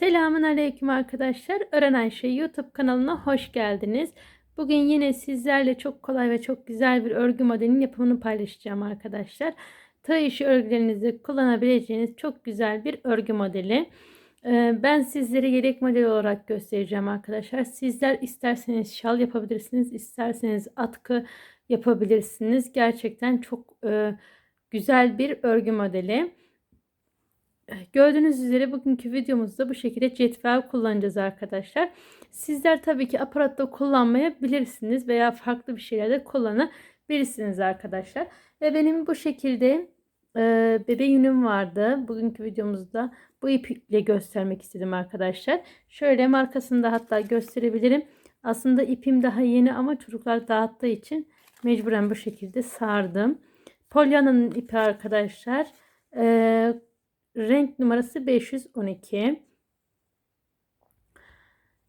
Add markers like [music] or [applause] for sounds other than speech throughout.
Selamun Aleyküm arkadaşlar. Öğren Ayşe YouTube kanalına hoş geldiniz. Bugün yine sizlerle çok kolay ve çok güzel bir örgü modelinin yapımını paylaşacağım arkadaşlar. Tığ işi örgülerinizde kullanabileceğiniz çok güzel bir örgü modeli. Ee, Ben sizlere yelek modeli olarak göstereceğim arkadaşlar. Sizler isterseniz şal yapabilirsiniz, isterseniz atkı yapabilirsiniz. Gerçekten çok e, güzel bir örgü modeli. Gördüğünüz üzere bugünkü videomuzda bu şekilde cetvel kullanacağız arkadaşlar. Sizler tabii ki aparatta kullanmayabilirsiniz veya farklı bir şeylerde kullanabilirsiniz arkadaşlar. Ve benim bu şekilde e, bebe yünüm vardı. Bugünkü videomuzda bu iple göstermek istedim arkadaşlar. Şöyle markasını da hatta gösterebilirim. Aslında ipim daha yeni ama çocuklar dağıttığı için mecburen bu şekilde sardım. Polyana'nın ipi arkadaşlar. Ee, renk numarası 512.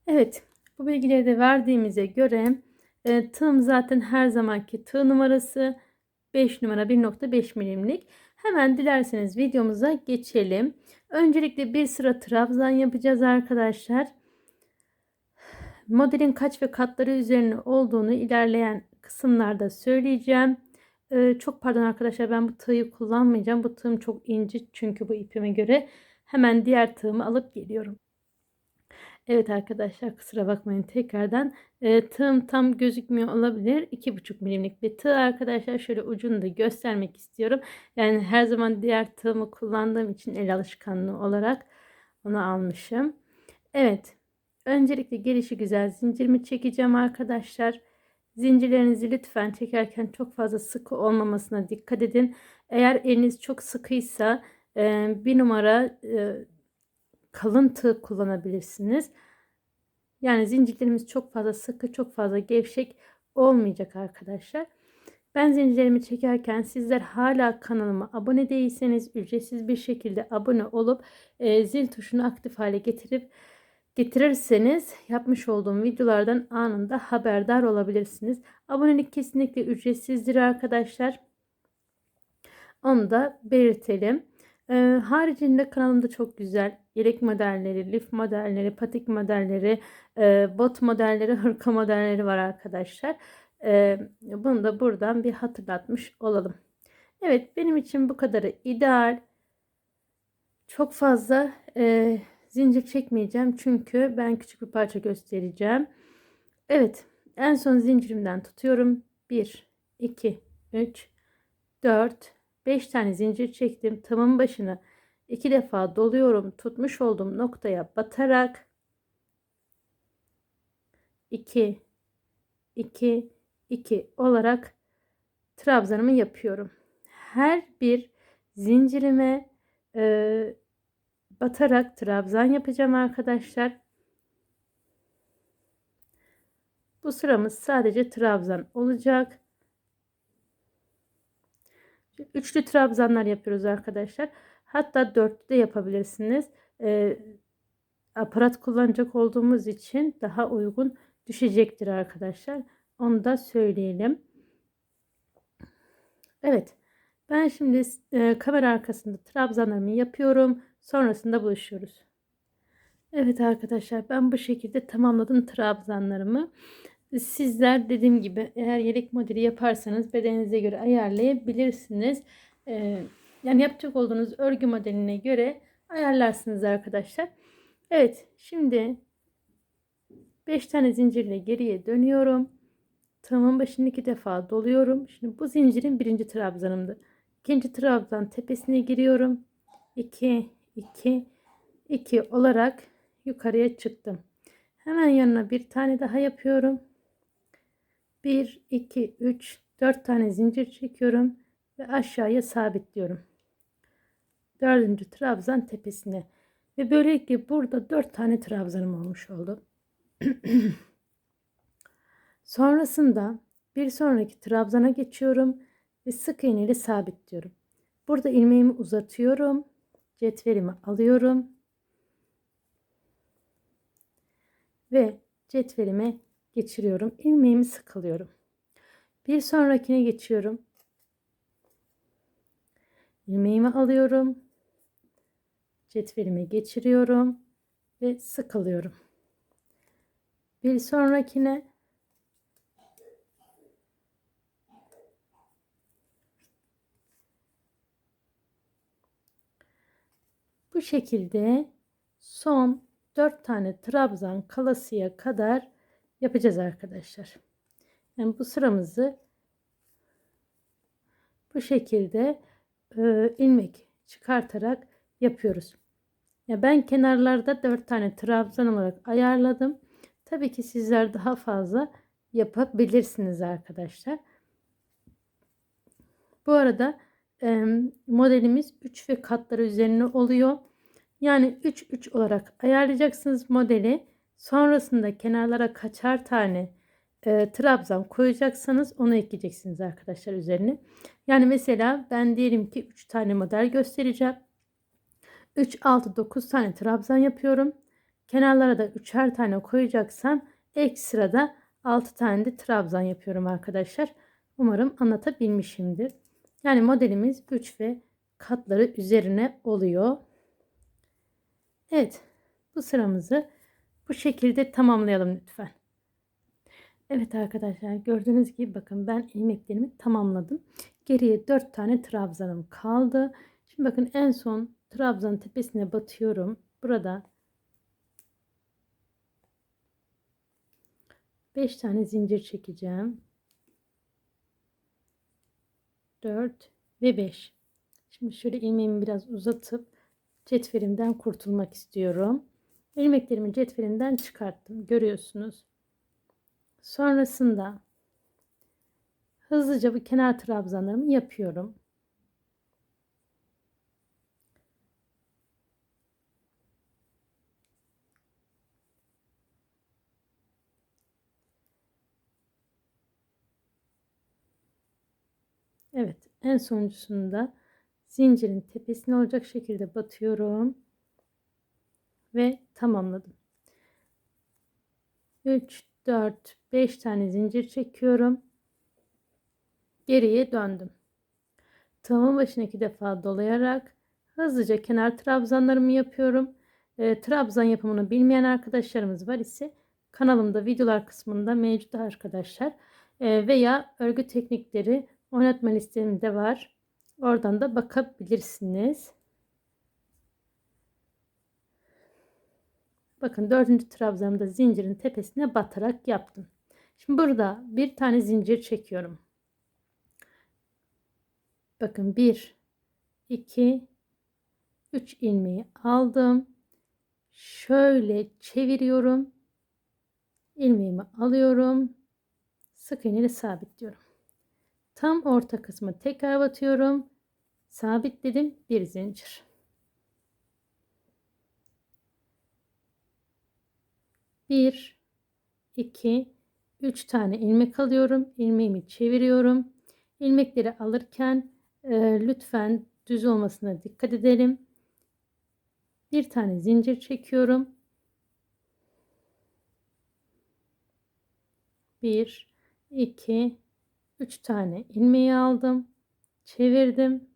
Evet bu bilgileri de verdiğimize göre e, tığım zaten her zamanki tığ numarası 5 numara 1.5 milimlik. Hemen dilerseniz videomuza geçelim. Öncelikle bir sıra trabzan yapacağız arkadaşlar. Modelin kaç ve katları üzerine olduğunu ilerleyen kısımlarda söyleyeceğim. Ee, çok pardon arkadaşlar ben bu tığı kullanmayacağım. Bu tığım çok ince çünkü bu ipime göre. Hemen diğer tığımı alıp geliyorum. Evet arkadaşlar kusura bakmayın tekrardan. E, tığım tam gözükmüyor olabilir. 2,5 milimlik bir tığ arkadaşlar. Şöyle ucunu da göstermek istiyorum. Yani her zaman diğer tığımı kullandığım için el alışkanlığı olarak onu almışım. Evet. Öncelikle gelişi güzel zincirimi çekeceğim arkadaşlar. Zincirlerinizi lütfen çekerken çok fazla sıkı olmamasına dikkat edin. Eğer eliniz çok sıkıysa e, bir numara e, kalın kullanabilirsiniz. Yani zincirlerimiz çok fazla sıkı, çok fazla gevşek olmayacak arkadaşlar. Ben zincirlerimi çekerken sizler hala kanalıma abone değilseniz ücretsiz bir şekilde abone olup e, zil tuşunu aktif hale getirip getirirseniz yapmış olduğum videolardan anında haberdar olabilirsiniz. Abonelik kesinlikle ücretsizdir arkadaşlar. Onu da belirtelim. Ee, haricinde kanalımda çok güzel yelek modelleri, lif modelleri, patik modelleri, e, bot modelleri, [laughs] hırka modelleri var arkadaşlar. E, bunu da buradan bir hatırlatmış olalım. Evet benim için bu kadarı ideal. Çok fazla e, zincir çekmeyeceğim çünkü ben küçük bir parça göstereceğim. Evet en son zincirimden tutuyorum. 1, 2, 3, 4, 5 tane zincir çektim. Tamın başını iki defa doluyorum. Tutmuş olduğum noktaya batarak 2, 2, 2 olarak trabzanımı yapıyorum. Her bir zincirime batarak trabzan yapacağım arkadaşlar. Bu sıramız sadece trabzan olacak. Üçlü trabzanlar yapıyoruz arkadaşlar. Hatta dörtlü de yapabilirsiniz. Ee, aparat kullanacak olduğumuz için daha uygun düşecektir arkadaşlar. Onu da söyleyelim. Evet. Ben şimdi e, kamera arkasında trabzanlarımı yapıyorum. Sonrasında buluşuyoruz. Evet arkadaşlar ben bu şekilde tamamladım trabzanlarımı. Sizler dediğim gibi eğer yelek modeli yaparsanız bedeninize göre ayarlayabilirsiniz. Ee, yani yapacak olduğunuz örgü modeline göre ayarlarsınız arkadaşlar. Evet şimdi 5 tane zincirle geriye dönüyorum. Tığımın başını iki defa doluyorum. Şimdi bu zincirin birinci trabzanımdı. İkinci trabzan tepesine giriyorum. 2 2 2 olarak yukarıya çıktım. Hemen yanına bir tane daha yapıyorum. 1 2 3 4 tane zincir çekiyorum ve aşağıya sabitliyorum. Dördüncü trabzan tepesine ve böylelikle burada 4 tane trabzanım olmuş oldu. [clears throat] Sonrasında bir sonraki trabzana geçiyorum ve sık iğne ile sabitliyorum. Burada ilmeğimi uzatıyorum. Cetvelimi alıyorum. Ve cetvelime geçiriyorum. ilmeğimi sıkılıyorum. Bir sonrakine geçiyorum. ilmeğimi alıyorum. Cetvelime geçiriyorum ve sıkılıyorum. Bir sonrakine bu şekilde son 4 tane trabzan kalasıya kadar yapacağız arkadaşlar. Yani bu sıramızı bu şekilde e, ilmek çıkartarak yapıyoruz. Ya ben kenarlarda 4 tane trabzan olarak ayarladım. Tabii ki sizler daha fazla yapabilirsiniz arkadaşlar. Bu arada e, modelimiz 3 ve katları üzerine oluyor. Yani 3 3 olarak ayarlayacaksınız modeli. Sonrasında kenarlara kaçar tane e, trabzan koyacaksanız onu ekleyeceksiniz arkadaşlar üzerine. Yani mesela ben diyelim ki 3 tane model göstereceğim. 3, 6, 9 tane trabzan yapıyorum. Kenarlara da 3'er tane koyacaksam ekstra da 6 tane de trabzan yapıyorum arkadaşlar. Umarım anlatabilmişimdir. Yani modelimiz 3 ve katları üzerine oluyor. Evet bu sıramızı bu şekilde tamamlayalım lütfen. Evet arkadaşlar gördüğünüz gibi bakın ben ilmeklerimi tamamladım. Geriye 4 tane trabzanım kaldı. Şimdi bakın en son trabzanın tepesine batıyorum. Burada 5 tane zincir çekeceğim. 4 ve 5. Şimdi şöyle ilmeğimi biraz uzatıp cetvelimden kurtulmak istiyorum. İlmeklerimi cetvelinden çıkarttım. Görüyorsunuz. Sonrasında hızlıca bu kenar trabzanlarımı yapıyorum. Evet, en sonuncusunda zincirin tepesine olacak şekilde batıyorum ve tamamladım. 3 4 5 tane zincir çekiyorum. Geriye döndüm. Tığımın başına iki defa dolayarak hızlıca kenar trabzanlarımı yapıyorum. E, trabzan yapımını bilmeyen arkadaşlarımız var ise kanalımda videolar kısmında mevcut arkadaşlar. E, veya örgü teknikleri oynatma listemde var. Oradan da bakabilirsiniz. Bakın dördüncü trabzanımda zincirin tepesine batarak yaptım. Şimdi burada bir tane zincir çekiyorum. Bakın 1 2 3 ilmeği aldım. Şöyle çeviriyorum. ilmeğimi alıyorum. Sık iğne ile sabitliyorum. Tam orta kısmı tekrar batıyorum. Sabitledim. Bir zincir. Bir, iki, üç tane ilmek alıyorum. ilmeğimi çeviriyorum. İlmekleri alırken e, lütfen düz olmasına dikkat edelim. Bir tane zincir çekiyorum. Bir, iki, üç tane ilmeği aldım. Çevirdim.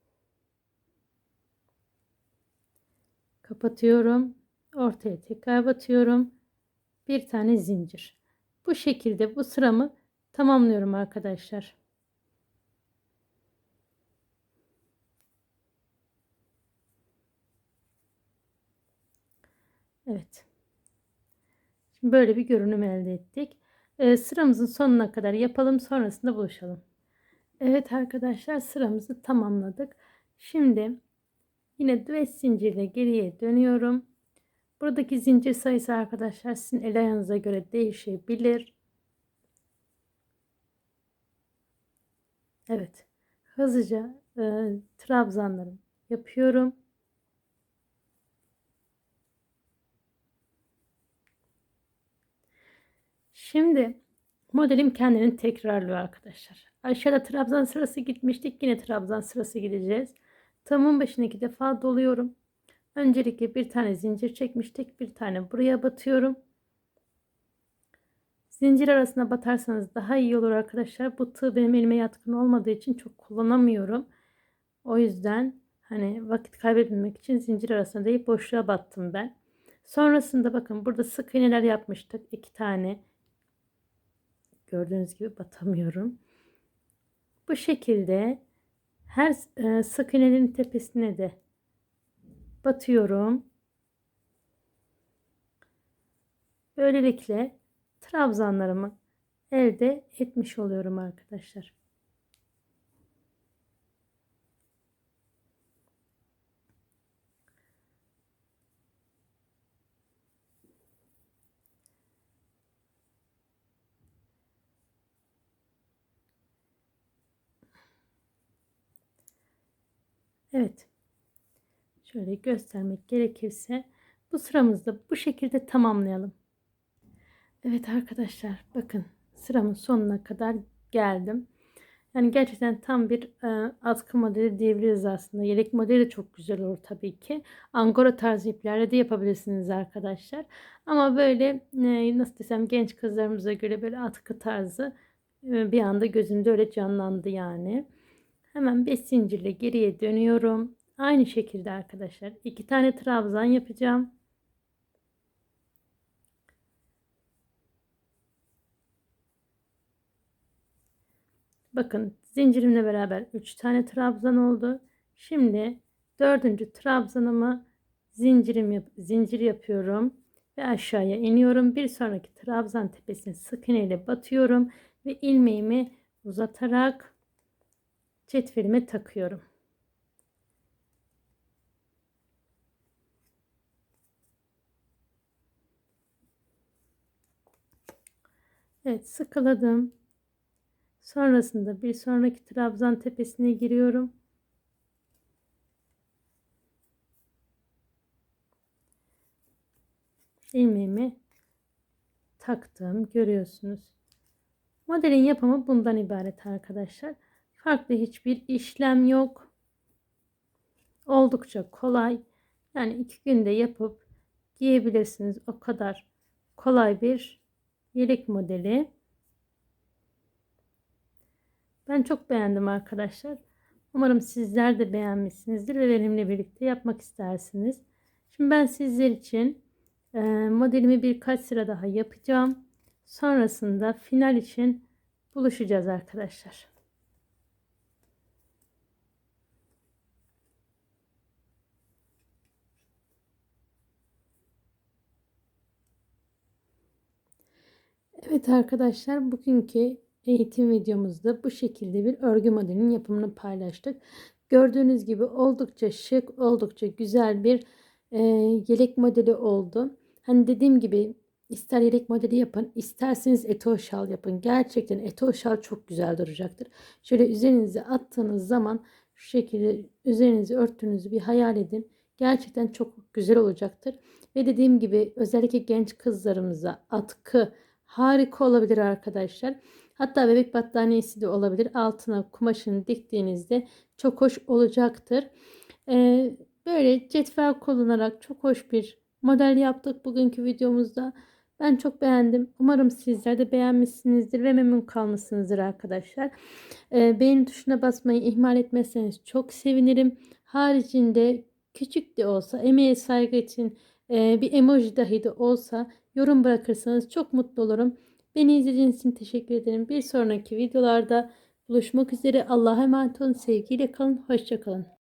Kapatıyorum. Ortaya tekrar batıyorum. Bir tane zincir. Bu şekilde bu sıramı tamamlıyorum arkadaşlar. Evet. Şimdi böyle bir görünüm elde ettik. Ee, sıramızın sonuna kadar yapalım. Sonrasında buluşalım. Evet arkadaşlar sıramızı tamamladık. Şimdi yine düet zincirle geriye dönüyorum. Buradaki zincir sayısı arkadaşlar sizin el ayağınıza göre değişebilir. Evet. Hızlıca e, trabzanlarım yapıyorum. Şimdi modelim kendini tekrarlıyor arkadaşlar. Aşağıda trabzan sırası gitmiştik. Yine trabzan sırası gideceğiz. Tamın başına iki defa doluyorum. Öncelikle bir tane zincir çekmiştik. Bir tane buraya batıyorum. Zincir arasına batarsanız daha iyi olur arkadaşlar. Bu tığ benim elime yatkın olmadığı için çok kullanamıyorum. O yüzden hani vakit kaybetmemek için zincir arasına değil boşluğa battım ben. Sonrasında bakın burada sık iğneler yapmıştık. iki tane. Gördüğünüz gibi batamıyorum. Bu şekilde her e, sık iğnenin tepesine de batıyorum. Böylelikle trabzanlarımı elde etmiş oluyorum arkadaşlar. Evet. Şöyle göstermek gerekirse bu sıramızda bu şekilde tamamlayalım. Evet arkadaşlar bakın sıramın sonuna kadar geldim. Yani gerçekten tam bir e, atkı modeli diyebiliriz aslında. Yelek modeli de çok güzel olur tabii ki. Angora tarzı iplerle de yapabilirsiniz arkadaşlar. Ama böyle e, nasıl desem genç kızlarımıza göre böyle atkı tarzı e, bir anda gözümde öyle canlandı yani. Hemen 5 zincirle geriye dönüyorum. Aynı şekilde arkadaşlar iki tane trabzan yapacağım. Bakın zincirimle beraber 3 tane trabzan oldu. Şimdi dördüncü trabzanımı zincirim yap zincir yapıyorum ve aşağıya iniyorum. Bir sonraki trabzan tepesine sık iğne ile batıyorum ve ilmeğimi uzatarak cetvelime takıyorum. Evet sıkıladım. Sonrasında bir sonraki trabzan tepesine giriyorum. ilmeğimi taktım görüyorsunuz. Modelin yapımı bundan ibaret arkadaşlar. Farklı hiçbir işlem yok. Oldukça kolay. Yani iki günde yapıp giyebilirsiniz. O kadar kolay bir yelek modeli. Ben çok beğendim arkadaşlar. Umarım sizler de beğenmişsinizdir ve benimle birlikte yapmak istersiniz. Şimdi ben sizler için e, modelimi birkaç sıra daha yapacağım. Sonrasında final için buluşacağız arkadaşlar. Evet arkadaşlar bugünkü eğitim videomuzda bu şekilde bir örgü modelinin yapımını paylaştık. Gördüğünüz gibi oldukça şık, oldukça güzel bir e, yelek modeli oldu. Hani dediğim gibi ister yelek modeli yapın, isterseniz eto şal yapın. Gerçekten eto şal çok güzel duracaktır. Şöyle üzerinize attığınız zaman şu şekilde üzerinizi örttüğünüzü bir hayal edin. Gerçekten çok güzel olacaktır. Ve dediğim gibi özellikle genç kızlarımıza atkı, harika olabilir arkadaşlar. Hatta bebek battaniyesi de olabilir. Altına kumaşını diktiğinizde çok hoş olacaktır. Ee, böyle cetvel kullanarak çok hoş bir model yaptık bugünkü videomuzda. Ben çok beğendim. Umarım sizler de beğenmişsinizdir ve memnun kalmışsınızdır arkadaşlar. Ee, beğeni tuşuna basmayı ihmal etmezseniz çok sevinirim. Haricinde küçük de olsa emeğe saygı için e, bir emoji dahi de olsa yorum bırakırsanız çok mutlu olurum. Beni izlediğiniz için teşekkür ederim. Bir sonraki videolarda buluşmak üzere. Allah'a emanet olun. Sevgiyle kalın. Hoşçakalın.